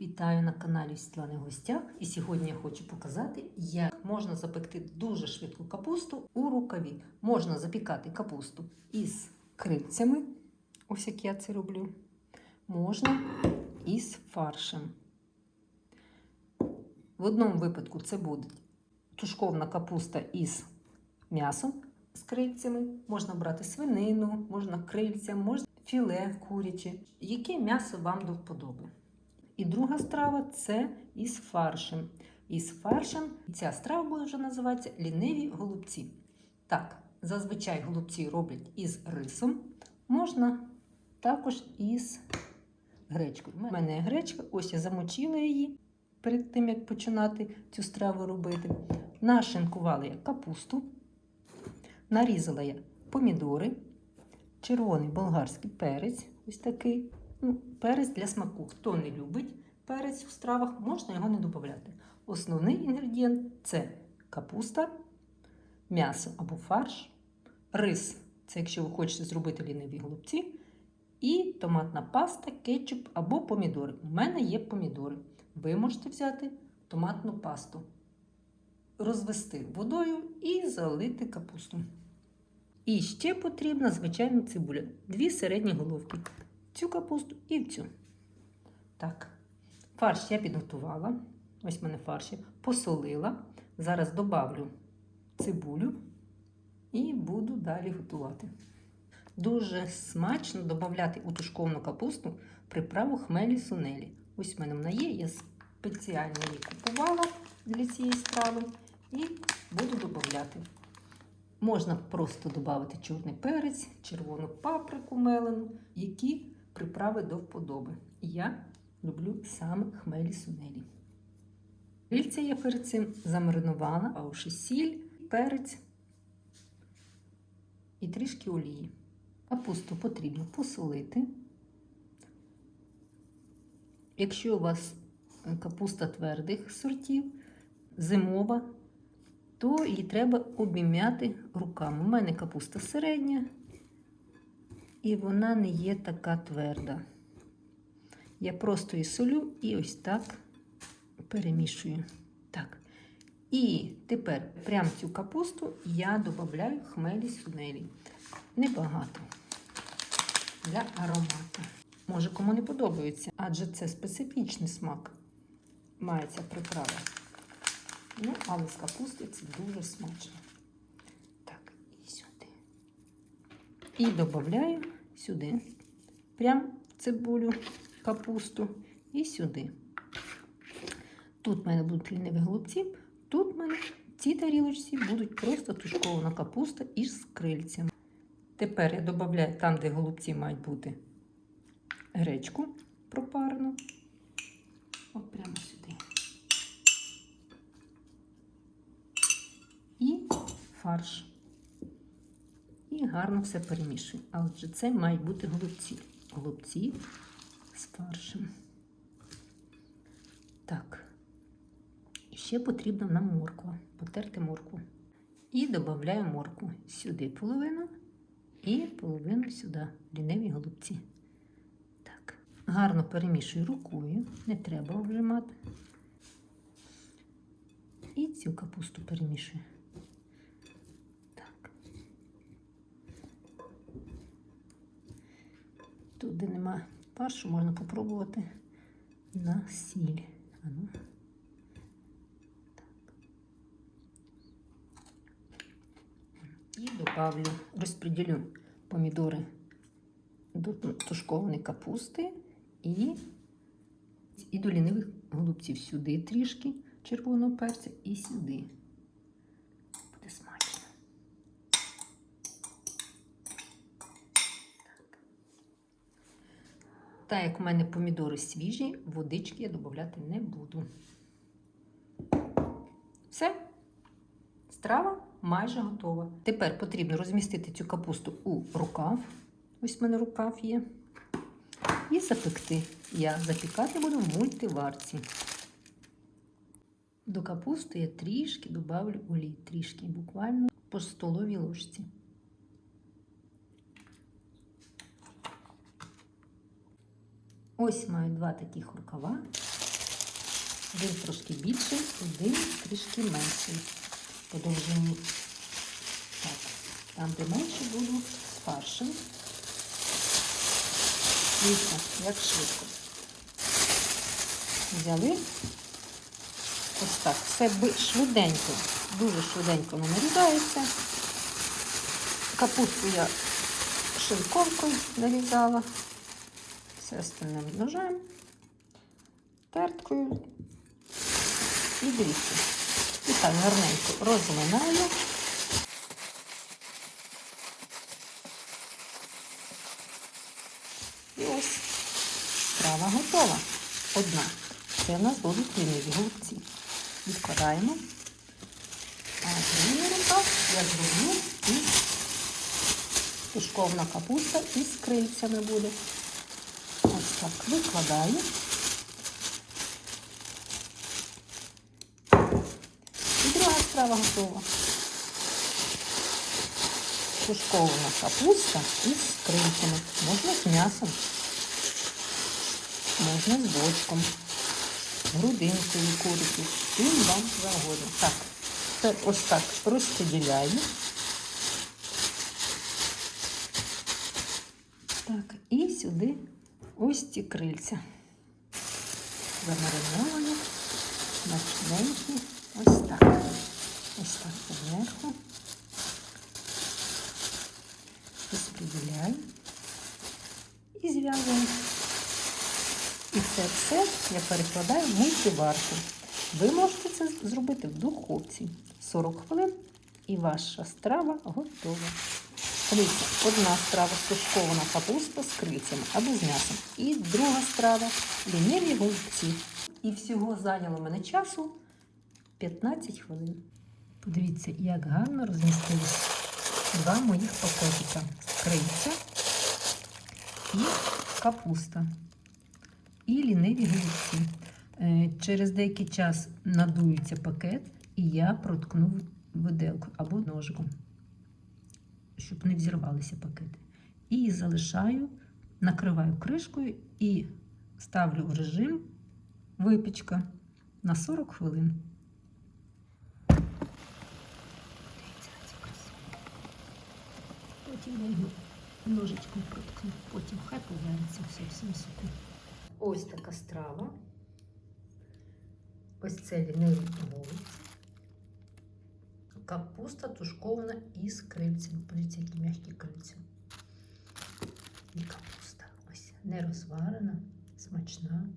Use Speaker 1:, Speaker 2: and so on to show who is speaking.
Speaker 1: Вітаю на каналі Світлани в гостях. І сьогодні я хочу показати, як можна запекти дуже швидку капусту у рукаві. Можна запікати капусту із крильцями, ось як я це роблю. Можна із фаршем. В одному випадку це буде тушковна капуста із м'ясом з крильцями. Можна брати свинину, можна крильця, можна філе куряче, яке м'ясо вам до вподоби. І друга страва це із фаршем. Із фаршем ця страва буде вже називатися ліниві голубці. Так, зазвичай голубці роблять із рисом, можна також із гречкою. У мене є гречка, ось я замочила її перед тим, як починати цю страву робити. Нашинкувала я капусту, нарізала я помідори, червоний болгарський перець, ось такий. Ну, Перець для смаку. Хто не любить перець у стравах, можна його не додати. Основний інгредієнт це капуста, м'ясо або фарш, рис це якщо ви хочете зробити ліниві голубці, і томатна паста, кетчуп або помідори. У мене є помідори. Ви можете взяти томатну пасту, розвести водою і залити капусту. І ще потрібна звичайна цибуля. Дві середні головки. Цю капусту і в цю. Так, фарш я підготувала. Ось в мене фарш посолила. Зараз добавлю цибулю і буду далі готувати. Дуже смачно додати у тушковну капусту приправу хмелі сунелі. Ось в мене вона є, я спеціально її купувала для цієї страви і буду додати. Можна просто додати чорний перець, червону паприку мелену, які приправи до вподоби. Я люблю саме хмелі сунелі. Крильця я перед цим замаринувала, а уші сіль, перець і трішки олії. Капусту потрібно посолити. Якщо у вас капуста твердих сортів, зимова, то її треба обім'яти руками. У мене капуста середня, і вона не є така тверда. Я просто її солю і ось так перемішую. Так. І тепер прямо цю капусту я додаю хмелі сунелі. Небагато для аромату. Може, кому не подобається, адже це специфічний смак має ця приправа. Ну, але з капусти це дуже смачно. Так, і сюди. І додаю сюди. Прям цибулю, капусту і сюди. Тут в мене будуть ліниві голубці, тут в мене в цій тарілочці будуть просто тушкована капуста із крильцями. Тепер я додаю там, де голубці мають бути гречку пропарену. От прямо сюди. І фарш. Гарно все перемішую. А отже, це мають бути голубці. Голубці з фаршем. Так. Ще потрібна нам морква. Потерти моркву. І додаю моркву сюди половину і половину сюди. Ліниві голубці. Так. Гарно перемішую рукою, не треба обжимати. І цю капусту перемішую. Тут, де нема фаршу, можна попробувати на сіль. Ану. І добавлю, розподілю помідори до тушкованої капусти і, і до лінивих голубців сюди трішки червоного перця і сюди. Буде смачно. Так. Так як у мене помідори свіжі, водички я додати не буду. Все. Страва майже готова. Тепер потрібно розмістити цю капусту у рукав. Ось в мене рукав є. І запекти. Я запікати буду в мультиварці. До капусти я трішки додавлю олій, трішки, буквально по столовій ложці. Ось маю два таких рукава. Один трошки більший, один трішки менший по довжині. Так, там, де менше буду з фаршем. Дивіться, як швидко. Взяли. Ось так. Все швиденько, дуже швиденько не нарізається. Капусту я шинковкою нарізала. Все остальним ножем, терткою. І дивіться. І так гарненько розминаю. І ось страва готова. Одна. Це в нас будуть ліниві голубці. Відкладаємо. А другий рукав я зроблю із тушковна капуста із крильцями буде. Так викладаю. І друга страва готова. Тушкована капуста із крильцями. Можна з м'ясом, можна з бочком, грудинкою куриці. Чим вам завгодно. Так, тепер ось так розподіляю. Так, і сюди ось ці крильця. Замариновані, смачненькі. Ось так. Ось так зверху. Розподіляю і зв'язую. І це все я перекладаю в мультиварку. Ви можете це зробити в духовці 40 хвилин, і ваша страва готова. Дивіться, одна страва тушкована капуста з крильцями або з м'ясом. І друга страва ліниві голубці. І всього зайняло мене часу 15 хвилин. Подивіться, як гарно розмістились два моїх пакетика. Крильця і капуста. І ліниві голубці. Е, Через деякий час надується пакет, і я проткну виделку або ножиком щоб не взірвалися пакети. І залишаю, накриваю кришкою і ставлю в режим випічка на 40 хвилин. Потім його ножичком проткну, потім хай повариться все всім соку. Ось така страва. Ось це ліниві голубці. Капуста тушкована із крильцями. Подивіться, які м'які крильця. І капуста. Ось не розварена, смачна.